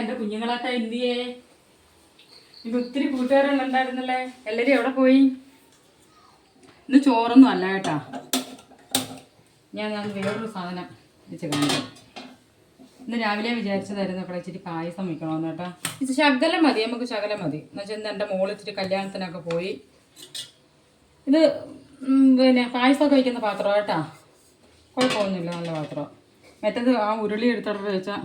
എന്റെ കുഞ്ഞുങ്ങളൊക്കെ എന്തിയേ? ഇത് ഒത്തിരി കൂട്ടുകാരുണ്ടായിരുന്നല്ലേ എല്ലാരും എവിടെ പോയി? ഇന്ന് ചോറൊന്നും അല്ല കേട്ടാ. ഞാൻ ഞാൻ വേറൊരു സാധനം വെച്ച് കാണിക്കാം. ഇന്ന് രാവിലെ വിചാരിച്ചതായിരുന്നു അവിടെ ഇച്ചിരി പായസം വയ്ക്കണമെന്ന് കേട്ടോ. ഇത് ശകലം മതി നമുക്ക് ശകലം മതി. എന്ന് വെച്ചാൽ ഇന്ന് എന്റെ മോൾ ഇച്ചിരി കല്യാണത്തിനൊക്കെ പോയി. ഇത് പിന്നെ പായസമൊക്കെ വയ്ക്കുന്ന പാത്രം കേട്ടാ. കുഴപ്പമൊന്നുമില്ല നല്ല പാത്രം. മറ്റേത് ആ ഉരുളി എടുത്തോട്ട് വെച്ചാൽ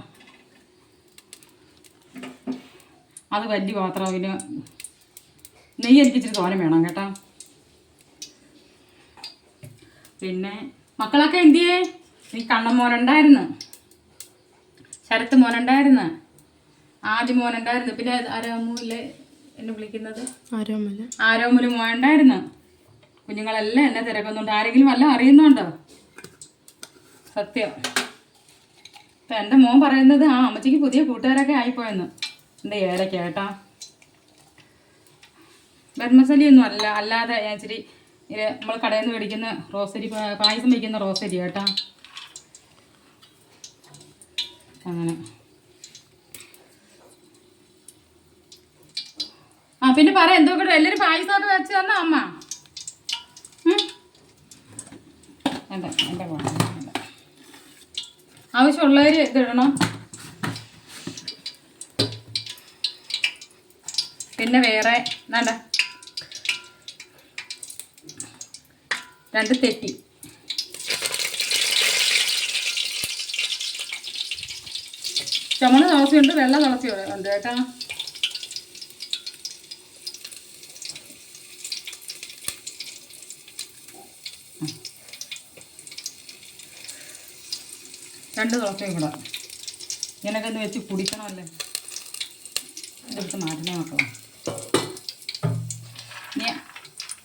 അത് വലിയ പാത്രം അതിന് നെയ്യ് എനിക്ക് ഇച്ചിരി തോനെ വേണം കേട്ടോ. പിന്നെ മക്കളൊക്കെ എന്തിയേ ഈ കണ്ണൻ മോനുണ്ടായിരുന്നു ശരത്ത് മോനുണ്ടായിരുന്നു. ആദ്യ മോനുണ്ടായിരുന്നു. പിന്നെ ആരാമൂല്ലേ എന്നെ വിളിക്കുന്നത്? ആരോമല. ആരോമൂൽ മോനുണ്ടായിരുന്നു. കുഞ്ഞുങ്ങളെല്ലാം എന്നെ തിരക്കുന്നുണ്ട്. ആരെങ്കിലും വല്ലതും അറിയുന്നുണ്ടോ? സത്യം. ഇപ്പം എന്റെ മോൻ പറയുന്നത് ആ അമ്മച്ചിക്ക് പുതിയ കൂട്ടുകാരൊക്കെ ആയിപ്പോയെന്ന്. എന്റെ ഏലക്ക കേട്ടാ. ബർമസലിയൊന്നും അല്ല അല്ലാതെ ഞാൻ ഇച്ചിരി നമ്മൾ കടയിൽ നിന്ന് മേടിക്കുന്ന റോസരി പായസം വയ്ക്കുന്ന റോസരി കേട്ടാ. അങ്ങനെ. ആ പിന്നെ പറ എന്തോ കൂടെ എല്ലാവരും പായസമൊക്കെ വെച്ച് തന്നാ അമ്മ. ആവശ്യമുള്ളവർ ഇതിടണം പിന്നെ വേറെ വേണ്ട. രണ്ട് തെറ്റി. ചുമണ തുളസിയുണ്ട് വെള്ള തുളസി ഉണ്ട്. കേട്ടാ രണ്ട് തുളസിയും കൂടെ. ഇങ്ങനെയൊക്കെ ഒന്ന് വെച്ച് കുടിക്കണമല്ലേ? ഇതെടുത്ത് മാറ്റണേ മക്കളെ.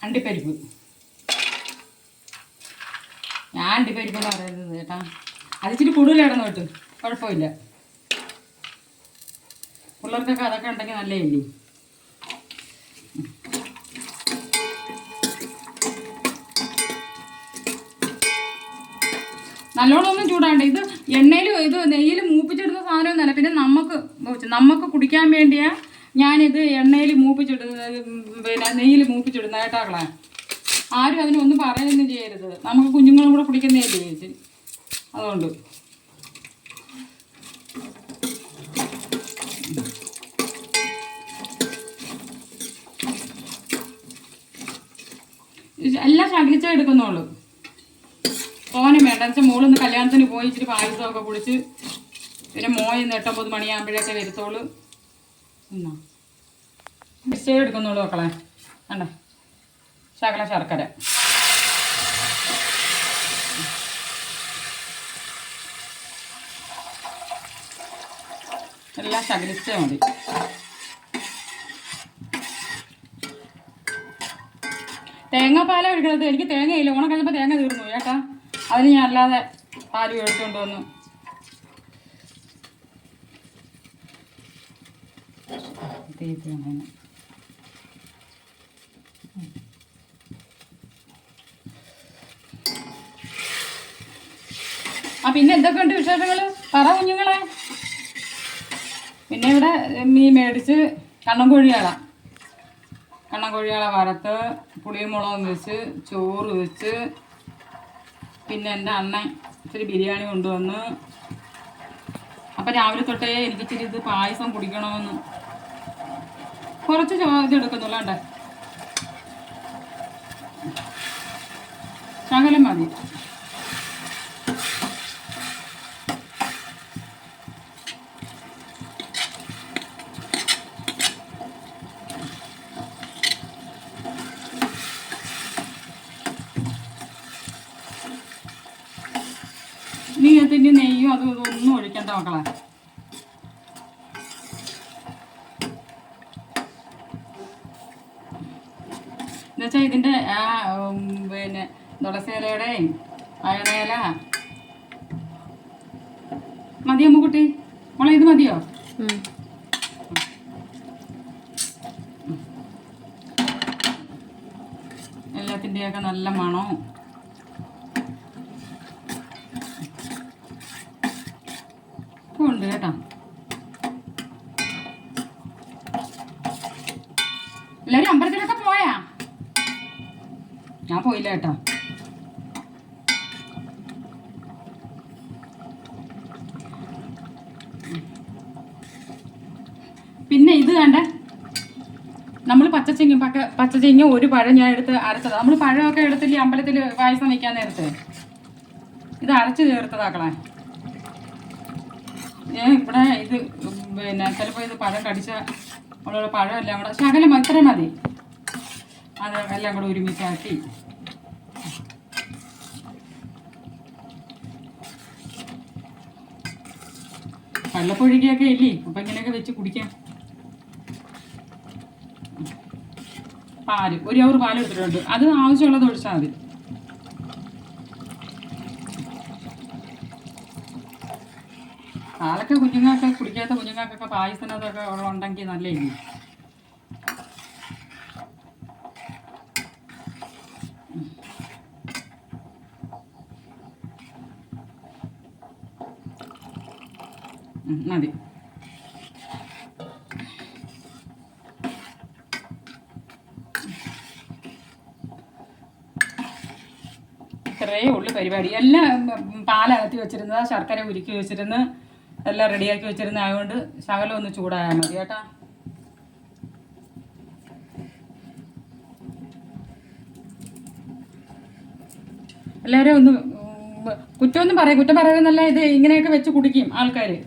അണ്ടിപ്പരിപ്പ്. ഞാൻ അണ്ടിപ്പരിപ്പ് പറയുന്നത് ചേട്ടാ അത് ഇച്ചിരി കൂടുതലായിരുന്നു കേട്ടോ. കുഴപ്പമില്ല. പിള്ളേർക്കൊക്കെ അതൊക്കെ ഉണ്ടെങ്കിൽ നല്ല നല്ലോണം ഒന്നും ചൂടാണ്ട് ഇത് എണ്ണയിൽ ഇത് നെയ്യിൽ മൂപ്പിച്ചെടുത്ത സാധനം ഒന്നല്ല പിന്നെ നമുക്ക് നമുക്ക് കുടിക്കാൻ വേണ്ടിയാ ഞാനിത് എണ്ണയിൽ മൂപ്പിച്ചിടുന്നത് പിന്നെ നെയ്യിൽ മൂപ്പിച്ചിടുന്ന കേട്ടാക്കളെ ആരും അതിനൊന്നും പറയുകയൊന്നും ചെയ്യരുത്. നമുക്ക് കുഞ്ഞുങ്ങളും കൂടെ കുടിക്കുന്നതല്ലേ ചേച്ചി? അതുകൊണ്ട്. എല്ലാം ശകലിച്ചേ എടുക്കുന്നുള്ളൂ. തോനെ വേണ്ട. വെച്ചാൽ മോളിന്ന് കല്യാണത്തിന് പോയി ഇച്ചിരി പായസമൊക്കെ കുടിച്ച് പിന്നെ മോയിന്ന് എട്ടൊമ്പത് മണിയാകുമ്പോഴൊക്കെ വരുത്തോളൂ എന്നാ നിശ്ചയം എടുക്കുന്നുള്ളൂ മക്കളെ. കണ്ടേ? ശകല ശർക്കര. എല്ലാം ശകലിച്ചേ മതി. തേങ്ങാപ്പാല ഒഴിക്കണത് എനിക്ക് തേങ്ങയില്ല. ഓണം കഴിഞ്ഞപ്പോൾ തേങ്ങ തീർന്നു. ചേട്ടാ അതിന് ഞാൻ അല്ലാതെ പാൽ ഒഴിച്ചുകൊണ്ട് വന്നു. തേപ്പിയാണ് അതിന്. ആ പിന്നെ എന്തൊക്കെയുണ്ട് വിശേഷങ്ങൾ പറ കുഞ്ഞുങ്ങളെ. പിന്നെ ഇവിടെ മീൻ മേടിച്ച് കണ്ണൻ കോഴിയാളാ. കണ്ണൻ കോഴിയാള വരത്ത് പുളിയും മുളകും വെച്ച് ചോറ് വെച്ച് പിന്നെ എന്റെ അണ്ണൻ ഇച്ചിരി ബിരിയാണി കൊണ്ടുവന്ന്. അപ്പം രാവിലെ തൊട്ടേ എനിക്ക് ഇച്ചിരി ഇത് പായസം കുടിക്കണമെന്ന് കുറച്ച് ഇത് എടുക്കുന്നുള്ളൂ കണ്ടേ? ശകലം മതി. നീ ഇതിന്റെ നെയ്യും അതും ഇതൊന്നും ഒഴിക്കണ്ട മക്കളെ. എന്നുവെച്ചാൽ ഇതിന്റെ ആ പിന്നെ തുളസിയിലയുടെയും അയണയില. മതിയോ അമ്മുക്കുട്ടി? മോളെ ഇത് മതിയോ? എല്ലാത്തിന്റെയൊക്കെ നല്ല മണവും. ഉണ്ട് കേട്ടോ. പോയില്ല കേട്ടോ പിന്നെ ഇത് കണ്ട? നമ്മൾ പച്ചച്ചിങ്ങ പക്ക പച്ചച്ചിങ്ങ ഒരു പഴം ഞാൻ എടുത്ത് അരച്ചത്. നമ്മൾ പഴമൊക്കെ എടുത്തില്ലേ അമ്പലത്തിൽ പായസം വയ്ക്കാൻ നേരത്തെ? ഇത് അരച്ച് ചേർത്തതാക്കളെ ഞാൻ ഇവിടെ ഇത് പിന്നെ ചിലപ്പോൾ ഇത് പഴം കടിച്ച ഉള്ള പഴം എല്ലാം കൂടെ ശകലം ഇത്രയും മതി. അത് എല്ലാം കൂടെ ഒരുമിച്ചാക്കി. വെള്ളപ്പൊഴിക്കൊക്കെ ഇല്ലേ? അപ്പം ഇങ്ങനെയൊക്കെ വെച്ച് കുടിക്കാം. പാൽ. ഒരു അവർ പാൽ എടുത്തിട്ടുണ്ട്. അത് ആവശ്യമുള്ളത് ഒഴിച്ചാൽ മതി. പാലൊക്കെ കുഞ്ഞുങ്ങൾക്ക് കുടിക്കാത്ത കുഞ്ഞുങ്ങൾക്കൊക്കെ പായസത്തിനകത്തൊക്കെ ഉണ്ടെങ്കിൽ നല്ലേ മതി. ഇത്രയേ ഉള്ളു പരിപാടി. എല്ലാം പാലകത്തി വെച്ചിരുന്നത് ശർക്കര ഉരുക്കി വെച്ചിരുന്ന് എല്ലാം റെഡിയാക്കി വെച്ചിരുന്ന ആയതുകൊണ്ട് ശകലം ഒന്ന് ചൂടായാൽ മതി കേട്ടോ. എല്ലാവരും ഒന്ന് കുറ്റമൊന്നും പറയാം കുറ്റം പറയുന്നല്ല ഇത് ഇങ്ങനെയൊക്കെ വെച്ച് കുടിക്കും ആൾക്കാർ മതി.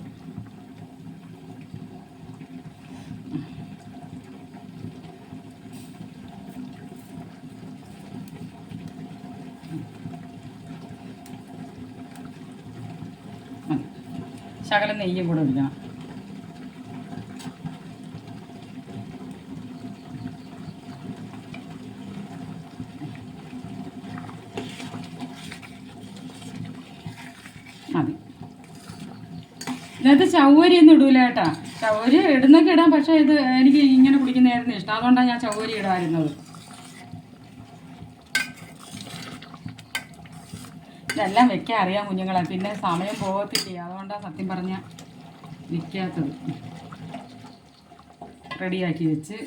ശകലം നെയ്യും കൂടെ ഒഴിക്കണം. മതി. ഇതിനകത്ത് ചവ്വരി ഒന്നും ഇടൂല കേട്ടാ. ചവ്വരി ഇടുന്നൊക്കെ ഇടാം പക്ഷേ ഇത് എനിക്ക് ഇങ്ങനെ കുടിക്കുന്നതായിരുന്നു ഇഷ്ടം. അതുകൊണ്ടാണ് ഞാൻ ചവ്വരി ഇടാതിരുന്നത്. ഇതെല്ലാം വെക്കാൻ അറിയാം കുഞ്ഞുങ്ങളെ. പിന്നെ സമയം പോകത്തില്ല. അതുകൊണ്ടാണ് സത്യം പറഞ്ഞ നിൽക്കാത്തത് റെഡിയാക്കി വെച്ച്.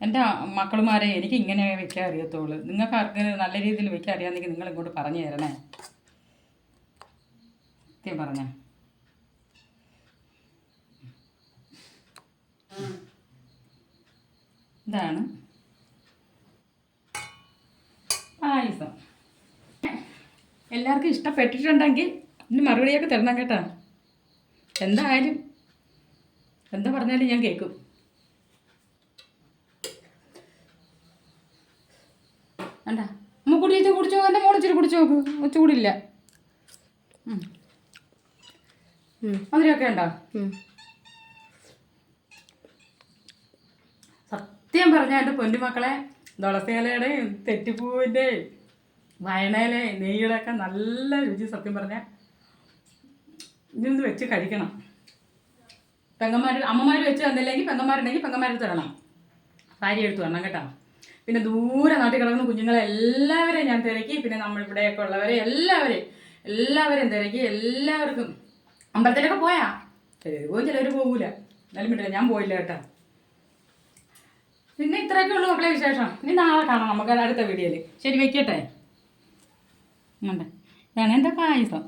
എന്റെ മക്കളുമാരെ എനിക്ക് ഇങ്ങനെ വെക്കാൻ അറിയത്തുള്ളൂ. നിങ്ങൾക്ക് ആർക്കും നല്ല രീതിയിൽ വെക്കാൻ അറിയാമെങ്കിൽ നിങ്ങൾ ഇങ്ങോട്ട് പറഞ്ഞു തരണേ. സത്യം പറഞ്ഞ. ഇതാണ്. പായസം. എല്ലാവർക്കും ഇഷ്ടപ്പെട്ടിട്ടുണ്ടെങ്കിൽ ഇനി മറുപടിയൊക്കെ തരണം കേട്ടോ. എന്തായാലും എന്താ പറഞ്ഞാലും ഞാൻ കേൾക്കും. വേണ്ട. അമ്മ കുടിച്ച് കുടിച്ചു? എന്റെ മോളിച്ചിരി കുടിച്ചു? നോക്ക് ഉം. മധുരമൊക്കെ ഉണ്ടോ? സത്യം പറഞ്ഞാൽ എന്റെ പൊന്നുമക്കളെ തുളസിയിലയുടെയും തെറ്റിപ്പൂവിന്റെയും വയണയിലെ നെയ്യുടെയൊക്കെ നല്ല രുചി സത്യം പറഞ്ഞാൽ ഇതൊന്ന് വെച്ച് കഴിക്കണം. പെങ്ങന്മാർ അമ്മമാർ വെച്ച് തന്നില്ലെങ്കിൽ പെങ്ങന്മാരുണ്ടെങ്കിൽ പെങ്ങന്മാരെ തരണം. ഭാര്യ എടുത്തു തരണം കേട്ടോ. പിന്നെ ദൂരെ നാട്ടിൽ കിടക്കുന്ന കുഞ്ഞുങ്ങളെ എല്ലാവരെയും ഞാൻ തിരക്കി. പിന്നെ നമ്മളിവിടെയൊക്കെ ഉള്ളവരെ എല്ലാവരെയും എല്ലാവരെയും തിരക്കി. എല്ലാവർക്കും. അമ്പലത്തിലൊക്കെ പോയാ? ചിലർ പോകും ചിലർ പോകൂല. എന്നാലും വിട്ടില്ല ഞാൻ പോയില്ല കേട്ടോ. പിന്നെ ഇത്രയൊക്കെ ഉള്ളൂ മക്കളെ വിശേഷം. ഇനി നാളെ കാണാം നമുക്ക് അടുത്ത വീഡിയോയിൽ. ശരി വെക്കട്ടെ? ഉണ്ട് ഇതാണ് എന്റെ പായസം.